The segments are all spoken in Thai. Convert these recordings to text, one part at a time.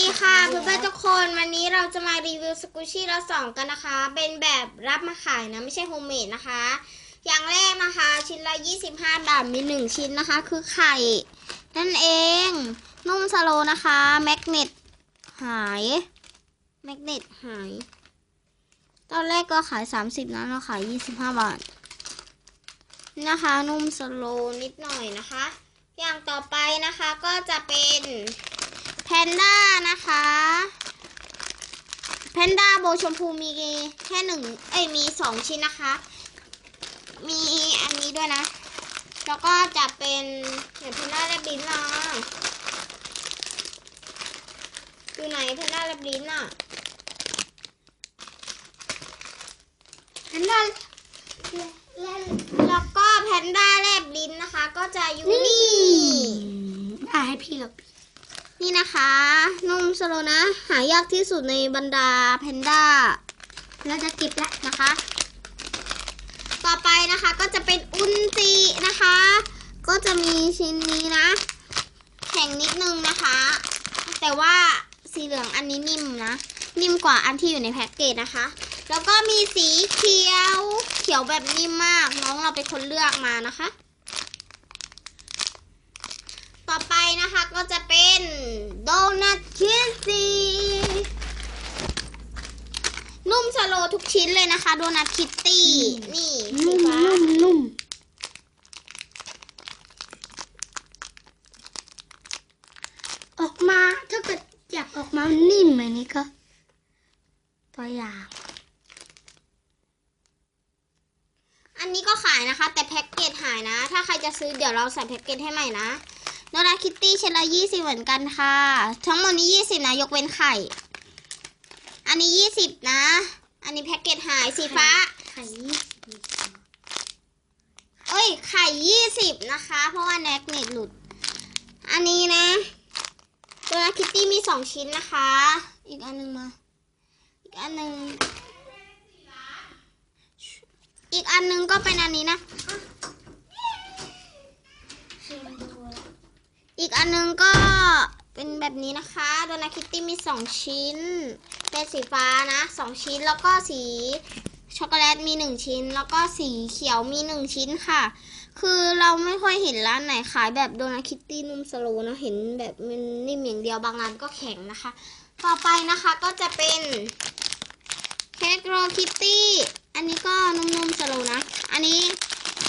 ดีค่ะเพื่อนๆทุกคนวันนี้เราจะมารีวิวสกูชี่เราสองกันนะคะ เป็นแบบรับมาขายนะ ไม่ใช่โฮมเมดนะคะ อย่างแรกนะคะ ชิ้นละ 25 บาทมี 1 ชิ้นนะคะ คือไข่ นั่นเอง นุ่มสโลนะคะ แมกเนตหาย แมกเนตหาย ตอนแรกก็ขาย 30 นะเราขาย 25 บาทนี่นะคะ นุ่มสโลนิดหน่อยนะคะ อย่างต่อไปนะคะก็จะเป็น แพนด้านะคะ แพนด้าโบชมพูมีแค่หนึ่งเอ้ยมีสองชิ้นนะคะ มีอันนี้ด้วยนะ แล้วก็จะเป็นเดี๋ยวแพนด้าแลบลิ้นนะอยู่ไหนแพนด้าแลบลิ้นอะแพนด้าแล้วก็แพนด้าแลบลิ้นนะคะ ก็จะอยู่นี่อะให้พี่กับพี่ นี่นะคะนุ่มสโลนะ หายากที่สุดในบรรดาแพนด้าเราจะเก็บและนะคะ ต่อไปนะคะก็จะเป็นอุนจินะคะ ก็จะมีชิ้นนี้นะ แข็งนิดนึงนะคะ แต่ว่าสีเหลืองอันนี้นิ่มนะ นิ่มกว่าอันที่อยู่ในแพ็กเกจนะคะ แล้วก็มีสีเขียว เขียวแบบนิ่มมาก น้องเราเป็นคนเลือกมานะคะ ต่อไป นะคะก็จะเป็นโดนัทคิสซีนุ่มสโลทุกชิ้นเลยนะคะ โดนัทคิตตี้ นี่สีนุ่มฟ้านุ่มนุ่มออกมาถ้าเกิดอยากออกมานิ่มแบบนี้ก็ตัวอย่าง อันนี้ก็ขายนะคะ แต่แพ็กเกจหายนะ ถ้าใครจะซื้อเดี๋ยวเราใส่แพ็กเกจให้ใหม่นะ โดนัทคิตตี้ชิ้นละยี่สิบเหมือนกันค่ะ ทั้งหมดนี้ยี่สิบนะ ยกเว้นไข่ อันนี้ยี่สิบนะ อันนี้แพ็กเกจหายสีฟ้า ไข่ยี่สิบเอ้ย ไข่ยี่สิบนะคะ เพราะว่าแน็กเน็ตหลุด อันนี้นะตัวนัคิตตี้มีสองชิ้นนะคะ อีกอันหนึ่งมา อีกอันหนึ่ง อีกอันหนึ่งก็เป็นอันนี้นะ อีกอันหนึงก็ เป็นแบบนี้นะคะโดนาคิตตี้มีสองชิ้น เป็นสีฟ้านะสองชิ้นแล้วก็สีช็อกโกแลตมีหนึ่งชิ้น แล้วก็สีเขียวมีหนึ่งชิ้นค่ะ คือเราไม่ค่อยเห็นร้านไหนขายแบบโดนาคิตตี้นุ่มสโลนะเห็นแบบมันนิ่มอย่างเดียวบางร้านก็แข็งนะคะ ต่อไปนะคะก็จะเป็นเค้กโรคิตตี้อันนี้ก็นุ่มๆสโลนะ อันนี้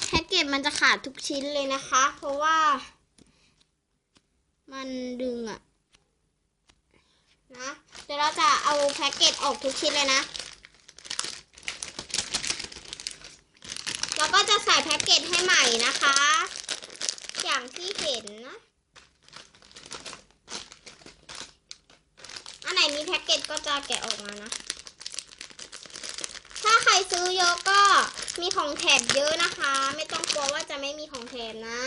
แพ็กเกจมันจะขาดทุกชิ้นเลยนะคะ เพราะว่า มันดึงอะนะเดี๋ยวเราจะเอาแพ็กเกจออกทุกชิ้นเลยนะ แล้วก็จะใส่แพ็กเกจให้ใหม่นะคะ อย่างที่เห็นนะอันไหนมีแพ็กเกจก็จะแกะออกมานะ ถ้าใครซื้อเยอะก็มีของแถมเยอะนะคะ ไม่ต้องกลัวว่าจะไม่มีของแถมนะ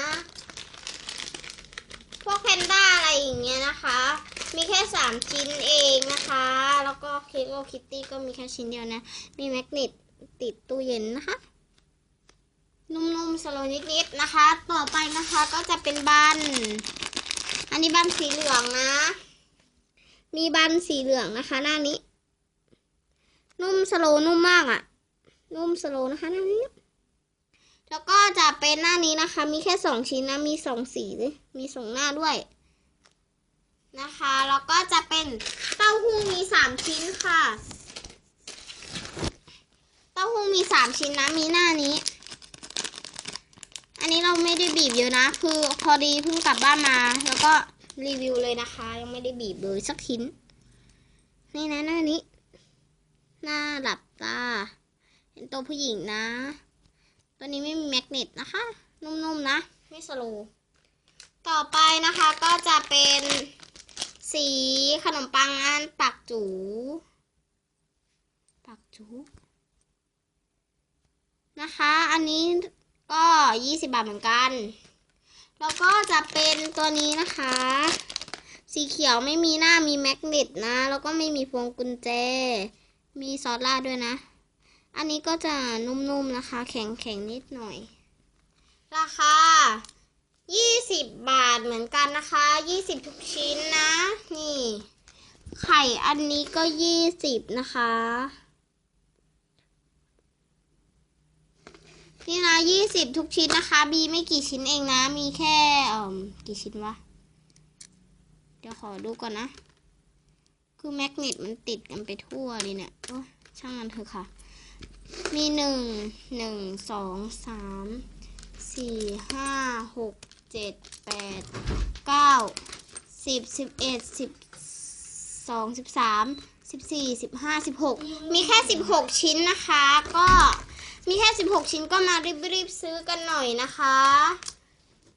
วกแพนด้าอะไรอย่างเงี้ยนะคะ มีแค่สามชิ้นเองนะคะ แล้วก็เค้กโอคิตตี้ก็มีแค่ชิ้นเดียวนะ มีแมกเนตติดตู้เย็นนะคะ นุ่มๆสโลนิดๆนะคะ ต่อไปนะคะก็จะเป็นบัน อันนี้บันสีเหลืองนะ มีบันสีเหลืองนะคะ หน้านี้ นุ่มสโลนุ่มมากอะ่ะ นุ่มสโลนะคะหน้านี้ แล้วก็จะเป็นหน้านี้นะคะ มีแค่สองชิ้นนะ มีสองสีด้วยมีสองหน้าด้วย นะคะ แล้วก็จะเป็นเต้าหู้มีสามชิ้นค่ะ เต้าหู้มีสามชิ้นนะ มีหน้านี้ อันนี้เราไม่ได้บีบเยอะนะ คือพอดีเพิ่งกลับบ้านมา แล้วก็รีวิวเลยนะคะ ยังไม่ได้บีบเลยสักชิ้น นี่นะหน้านี้ หน้าหลับตาเห็นตัวผู้หญิงนะ ตัวนี้ไม่มีแมกเนตนะคะ นุ่มๆนะไม่สโลว์ต่อไปนะคะก็จะเป็นสีขนมปังอันปักจูปักจู นะคะ อันนี้ก็20บาทเหมือนกัน แล้วก็จะเป็นตัวนี้นะคะ สีเขียวไม่มีหน้ามีแมกเนตนะ แล้วก็ไม่มีพวงกุญแจ มีซอสราดด้วยนะ อันนี้ก็จะนุ่มๆนะคะ แข็งๆนิดหน่อย ราคา 20 บาทเหมือนกันนะคะ 20 ทุกชิ้นนะ นี่ ไข่อันนี้ก็ยี่สิบนะคะ นี่นะยี่สิบทุกชิ้นนะคะบีไม่กี่ชิ้นเองนะ มีแค่เอ่อกี่ชิ้นวะ เดี๋ยวขอดูก่อนนะ คือแมกเนตมันติดกันไปทั่วเลยเนี่ยโอ้ยช่างมันเถอะค่ะ มีหนึ่งหนึ่งสองสามสี่ห้าหกเจ็ดแปดเก้าสิบสิบเอ็ดสิบสองสิบสามสิบสี่สิบห้าสิบหกมีแค่สิบหกชิ้นนะคะ ก็มีแค่สิบหกชิ้นก็มารีบๆซื้อกันหน่อยนะคะ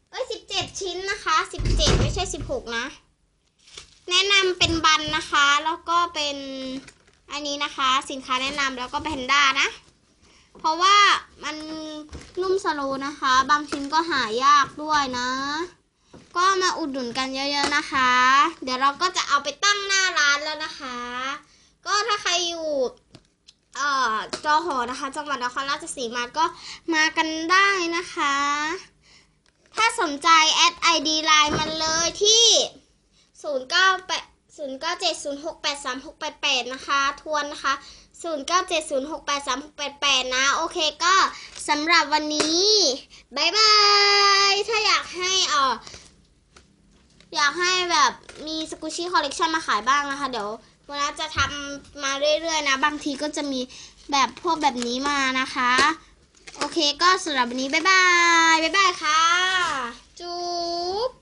เอ้ยสิบเจ็ดชิ้นนะคะสิบเจ็ดไม่ใช่สิบหกนะ แนะนำเป็นบันนะคะ แล้วก็เป็น อันนี้นะคะสินค้าแนะนำแล้วก็แพนด้านะ เพราะว่ามันนุ่มสโลนะคะ บางชิ้นก็หายากด้วยนะ ก็มาอุดหนุนกันเยอะๆนะคะ เดี๋ยวเราก็จะเอาไปตั้งหน้าร้านแล้วนะคะ ก็ถ้าใครอยู่เอ่อจอหอนะคะ จังหวัดนครราชสีมาก็มากันได้นะคะ ถ้าสนใจแอด ID ไลน์มันเลยที่ 0 9 8 0 9 7 0 6 8 3 6 8 8 นะคะ ทวนนะคะ 0 9 7 0 6 8 3 6 8 8 นะ โอเคก็สำหรับวันนี้บายบาย ถ้าอยากให้อ่ออยากให้แบบมีสกูชี่คอลเลกชันมาขายบ้างนะคะ เดี๋ยววันนี้จะทำมาเรื่อยๆนะ บางทีก็จะมีแบบพวกแบบนี้มานะคะ โอเคก็สำหรับวันนี้บายบายบายบายค่ะ จุ๊บ